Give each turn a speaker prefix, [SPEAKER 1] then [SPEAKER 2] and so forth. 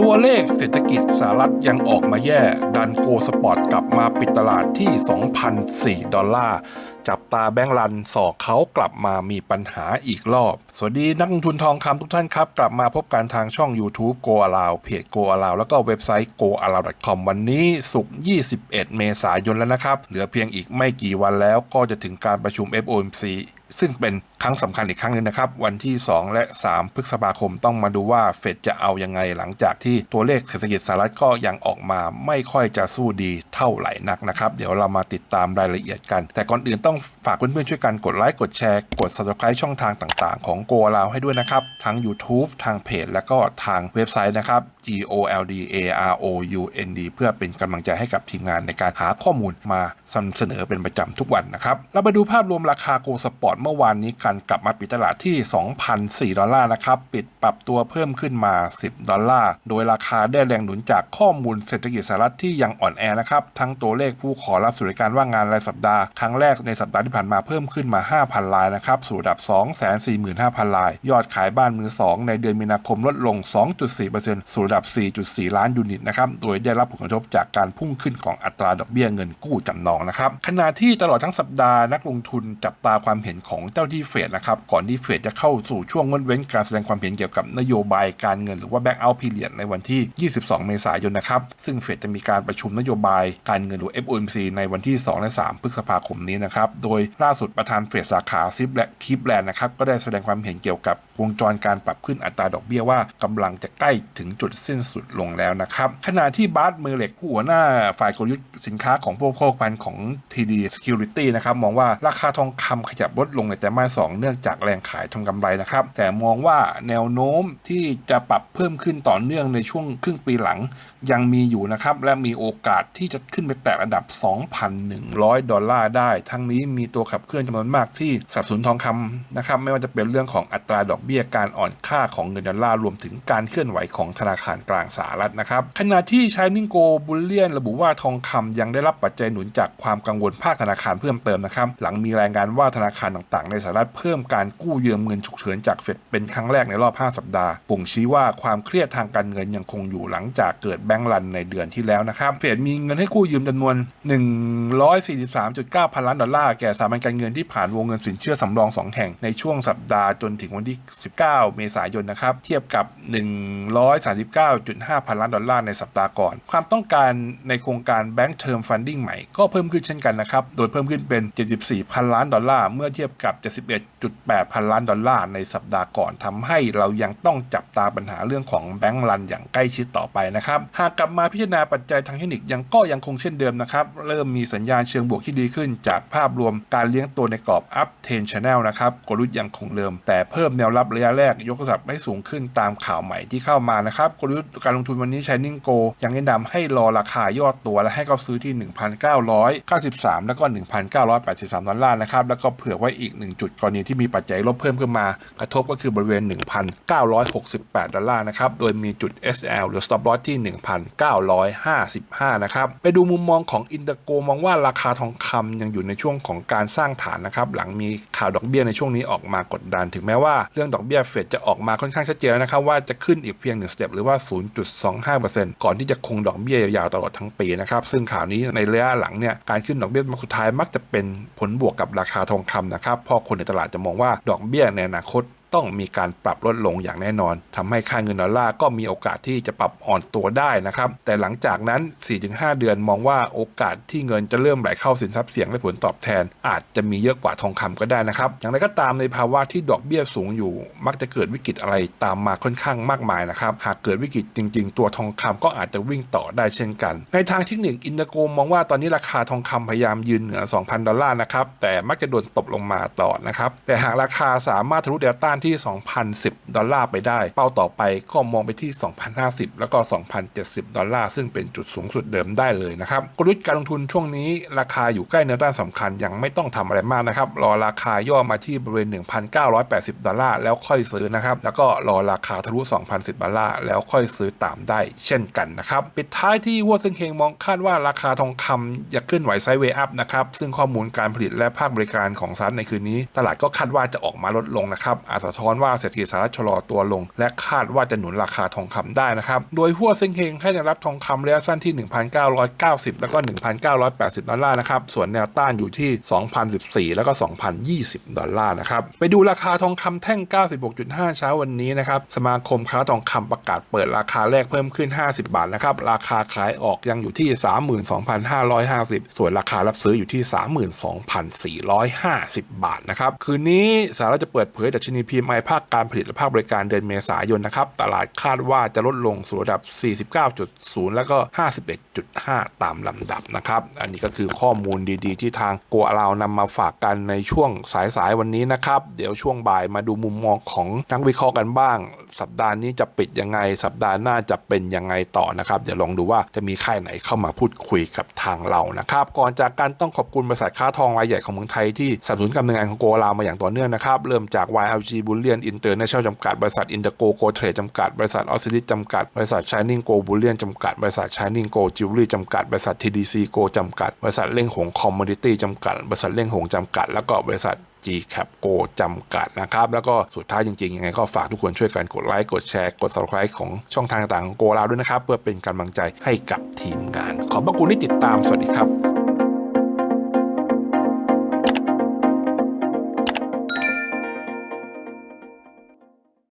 [SPEAKER 1] ตัวเลขเศรษฐกิจสหรัฐยังออกมาแย่ ดันโกสปอร์ตกลับมาปิดตลาดที่ 2,004 ดอลลาร์ จับตาแบงก์รันสอกเขากลับมามีปัญหาอีกรอบ สวัสดีนักลงทุนทองคำทุกท่านครับ กลับมาพบกันทางช่อง YouTube Go a l o w เพจ Go a l o w แล้วก็เว็บไซต์ goallow.com วันนี้ศุกร์21 เมษายนแล้วนะครับ เหลือเพียงอีกไม่กี่วันแล้วก็จะถึงการประชุม FOMC ซึ่งเป็นครั้งสำคัญอีกครั้งหนึ่งนะครับ วันที่ 2 และ 3 พฤษภาคมต้องมาดูว่าเฟดจะเอายังไงหลังจากที่ตัวเลขเศรษฐกิจสหรัฐก็ยังออกมาไม่ค่อยจะสู้ดีเท่าไหร่นักนะครับ เดี๋ยวเรามาติดตามรายละเอียดกัน แต่ก่อนอื่นต้องฝากเพื่อนๆช่วยกันกดไลค์กดแชร์ กด subscribe ช่องทางต่างๆ ของ Go เราให้ด้วยนะครับ ทั้ง YouTube ทางเพจ และก็ทางเว็บไซต์นะครับ G O L D A R O U N D เพื่อเป็นกำลังใจให้กับทีมงานในการหาข้อมูลมานำเสนอเป็นประจำทุกวันนะครับเราไปดูภาพรวมราคาโกลสปอร์ตเมื่อวานนี้กันกลับมาปิดตลาดที่ 2,004 ดอลลาร์นะครับ ปิดปรับตัวเพิ่มขึ้นมา 10 ดอลลาร์ โดยราคาได้แรงหนุนจากข้อมูลเศรษฐกิจสหรัฐที่ยังอ่อนแอนะครับ ทั้งตัวเลขผู้ขอรับสวัสดิการว่างงานรายสัปดาห์ ครั้งแรกในสัปดาห์ที่ผ่านมาเพิ่มขึ้นมา 5,000 รายนะครับ สู่ระดับ 245,000 ราย ยอดขายบ้านมือ 2 ในเดือนมีนาคมลดลง 2.4%สู่ระดับ 4.4 ล้านยูนิตนะครับ โดยได้รับผลกระทบจากการพุ่งขึ้นของอัตราดอกเบี้ยเงินกู้จำนองนะครับ ขณะที่ตลอดทั้งสัปดาห์นักลงทุนจับตาความเห็นของเจ้าที่เฟดนะครับ ก่อนที่เฟดจะเข้าสู่ช่วงงดเว้นการแสดงความเห็นเกี่ยวกับนโยบายการเงินหรือว่า back out period ในวันที่ 22 เมษายนนะครับ ซึ่งเฟดจะมีการประชุมนโยบายการเงินหรือ FOMC ในวันที่ 2 และ 3 พฤษภาคมนี้นะครับ โดยล่าสุดประธานเฟดสาขาซิปและคีปแลนด์นะครับ ก็ได้แสดงความเห็นเกี่ยวกับวงจรการปรับขึ้นอัตราดอกเบี้ยว่ากำลังจะใกล้ถึงจุดสิ้นสุดลงแล้วนะครับ ขณะที่บาร์ดเมอร์เล็กผู้หัวหน้าฝ่ายกลยุทธ์สินค้าของผู้โภคภัณฑ์ของ TD Security นะครับมองว่าราคาทองคำขยับลดลงในแต่มาสองเนื่องจากแรงขายทำกำไรนะครับ แต่มองว่าแนวโน้มที่จะปรับเพิ่มขึ้นต่อเนื่องในช่วงครึ่งปีหลัง ยังมีอยู่นะครับ และมีโอกาสที่จะขึ้นไปแตะระดับ 2,100 ดอลลาร์ได้ ทั้งนี้มีตัวขับเคลื่อนจำนวนมากที่สับสนทองคำนะครับ ไม่ว่าจะเป็นเรื่องของอัตราดอกเบี้ยการอ่อนค่าของเงินดอลลาร์รวมถึงการเคลื่อนไหวของธนาคารกลางสหรัฐนะครับ ขณะที่ชายนิงโกบุลเลียน ระบุว่าทองคำยังได้รับปัจจัยหนุนจากความกังวลภาคธนาคารเพิ่มเติมนะครับ หลังมีรายงานว่าธนาคารต่างๆ ในสหรัฐเพิ่มการกู้ยืมเงินฉุกเฉินจากเฟดเป็นครั้งแรกในรอบ 5 สัปดาห์บ่งชี้ว่าความเครียดทางการเงินยังคงอยู่หลังจากเกิดแบงก์รันในเดือนที่แล้วนะครับ เฟดมีเงินให้กู้ยืมจำนวน 143.9 พันล้านดอลลาร์แก่สถาบันการเงินที่ผ่านวงเงินสินเชื่อสำรอง 2 แห่งในช่วงสัปดาห์จนถึงวันที่ 19 เมษายนนะครับ เทียบกับ 139.5 พันล้านดอลลาร์ในสัปดาห์ก่อน ความต้องการในโครงการ Bank Term Funding ใหม่ก็เพิ่มขึ้นเช่นกันนะครับ โดยเพิ่มขึ้นเป็น 74 พันล้านดอลลาร์เมื่อเทียบกับ 71.8 พันล้านดอลลาร์ในสัปดาห์ก่อนทำให้เรายังต้องจับตาปัญหาเรื่องของแบงก์รันอย่างใกล้ชิดต่อไปนะครับ หากกลับมาพิจารณาปัจจัยทางเทคนิคยังก็ยังคงเช่นเดิมนะครับ เริ่มมีสัญญาณเชิงบวกที่ดีขึ้น จากภาพรวมการเลี้ยงตัวในกรอบ up trend channel นะครับกลยุทธ์ยังคงเดิม แต่เพิ่มแนวรับระยะแรกยกระดับให้สูงขึ้นตามข่าวใหม่ที่เข้ามานะครับกลยุทธ์การลงทุนวันนี้ Shining Go ยังแนะนำให้รอราคายอดตัวและให้เขาซื้อที่ 1,993 แล้วก็ 1,983 ดอลลาร์นะครับแล้วก็เผื่อไว้อีีก 1 จุดกรณีที่มีปัจจัยลบเพิ่มขึ้นมา กระทบก็คือบริเวณ 1,968 ดอลลาร์นะครับ โดยมีจุด SL หรือ stop loss ที่ 1,955 นะครับ ไปดูมุมมองของอินเตอร์โกมองว่าราคาทองคำยังอยู่ในช่วงของการสร้างฐานนะครับ หลังมีข่าวดอกเบี้ยในช่วงนี้ออกมากดดัน ถึงแม้ว่าเรื่องดอกเบี้ยเฟดจะออกมาค่อนข้างชัดเจนแล้วนะครับว่าจะขึ้นอีกเพียง1สเต็ปหรือว่า 0.25%ก่อนที่จะคงดอกเบี้ยยาวๆตลอดทั้งปีนะครับ ซึ่งข่าวนี้ในระยะหลังเนี่ยการขึ้นดอกเบี้ยมาสุดท้ายมักจะเป็นผลบวกกับราคาทองคำนะครับเพราะคนในตลาดจะมองว่าดอกเบี้ยในอนาคต ต้องมีการปรับลดลงอย่างแน่นอนทำให้ค่าเงินดอลลาร์ก็มีโอกาสที่จะปรับอ่อนตัวได้นะครับ แต่หลังจากนั้น 4-5 เดือนมองว่าโอกาสที่เงินจะเริ่มไหลเข้าสินทรัพย์เสี่ยงและผลตอบแทน อาจจะมีเยอะกว่าทองคำก็ได้นะครับ อย่างไรก็ตามในภาวะที่ดอกเบี้ยสูงอยู่ มักจะเกิดวิกฤตอะไรตามมาค่อนข้างมากมายนะครับ หากเกิดวิกฤตจริง ๆ ตัวทองคำก็อาจจะวิ่งต่อได้เช่นกัน ในทางเทคนิคอินเตอร์โกมองว่าตอนนี้ราคาทองคำพยายามยืนเหนือ 2,000 ดอลลาร์นะครับ แต่มักจะโดนตบลงมาต่อนะครับ แต่หากราคาสามารถทะลุแนวต้านที่ 2,010 ดอลลาร์ไปได้ เป้าต่อไปก็มองไปที่ 2,050 แล้วก็ 2,070 ดอลลาร์ ซึ่งเป็นจุดสูงสุดเดิมได้เลยนะครับกลยุทธ์การลงทุนช่วงนี้ ราคาอยู่ใกล้แนวต้านสำคัญยังไม่ต้องทำอะไรมากนะครับ รอราคาย่อมาที่บริเวณ 1,980 ดอลลาร์แล้วค่อยซื้อนะครับแล้วก็รอราคาทะลุ 2,010 ดอลลาร์แล้วค่อยซื้อตามได้ เช่นกันนะครับปิดท้ายที่วัวซึ่งเฮงมองคาดว่าราคาทองคำจะขึ้นไหวไซด์เวย์อัพนะครับซึ่งข้อมูลการผลิตและภาคบริการของซันในคืนนี้ ตลาดก็คาดว่าจะออกมาลดลงนะครับอาจสะะท้อนว่าเศรษฐกิจสหรัฐชะลอตัวลง และคาดว่าจะหนุนราคาทองคำได้นะครับ โดยหัวเซ็งเฮงให้แนวรับทองคำระยะสั้นที่ 1,990 แล้วก็ 1,980 ดอลลาร์นะครับ ส่วนแนวต้านอยู่ที่ 2,014 แล้วก็ 2,020 ดอลลาร์นะครับ ไปดูราคาทองคำแท่ง 96.5 เช้าวันนี้นะครับ สมาคมค้าทองคำประกาศเปิดราคาแรกเพิ่มขึ้น 50 บาทนะครับ ราคาขายออกยังอยู่ที่ 32,550 ส่วนราคารับซื้ออยู่ที่ 32,450 บาทนะครับ คืนนี้สหรัฐจะเปิดเผยดัชนี PMI ภาคการผลิตและภาคบริการเดือนเมษายนนะครับ ตลาดคาดว่าจะลดลงสู่ระดับ 49.0 แล้วก็ 51.5 ตามลำดับนะครับ อันนี้ก็คือข้อมูลดีๆ ที่ทางกัวเรานำมาฝากกันในช่วงสายๆวันนี้นะครับ เดี๋ยวช่วงบ่ายมาดูมุมมองของนักวิเคราะห์กันบ้าง สัปดาห์นี้จะปิดยังไง สัปดาห์หน้าจะเป็นยังไงต่อนะครับ เดี๋ยวลองดูว่าจะมีค่ายไหนเข้ามาพูดคุยกับทางเรานะครับ ก่อนจากการต้องขอบคุณบริษัทค้าทองรายใหญ่ของเมืองไทยที่สนับสนุนการดำเนินงานของโกลามาอย่างต่อเนื่องนะครับ เริ่มจาก YLG Bullion International จำกัด บริษัท Intergo Go Trade จำกัด บริษัท o s i l i s จำกัด บริษัท Shining Go Bullion จำกัด บริษัท Shining Go Jewelry จำกัด บริษัท TDC Go จำกัด บริษัทเล่งหง Commodity จำกัด บริษัทเล่งหงจำกัด แล้วก็บริษัท G Cap Go จำกัดนะครับ แล้วก็สุดท้ายจริงๆ ยังไงก็ฝากทุกคนช่วยกันกดไลค์กดแชร์ กด subscribe ของช่องทางต่างๆของโกลาวด้วยนะครับ เพื่อเป็นกำลังใจให้กับทีมงาน ขอบพระคุณที่ติดตามสวัสดีครับ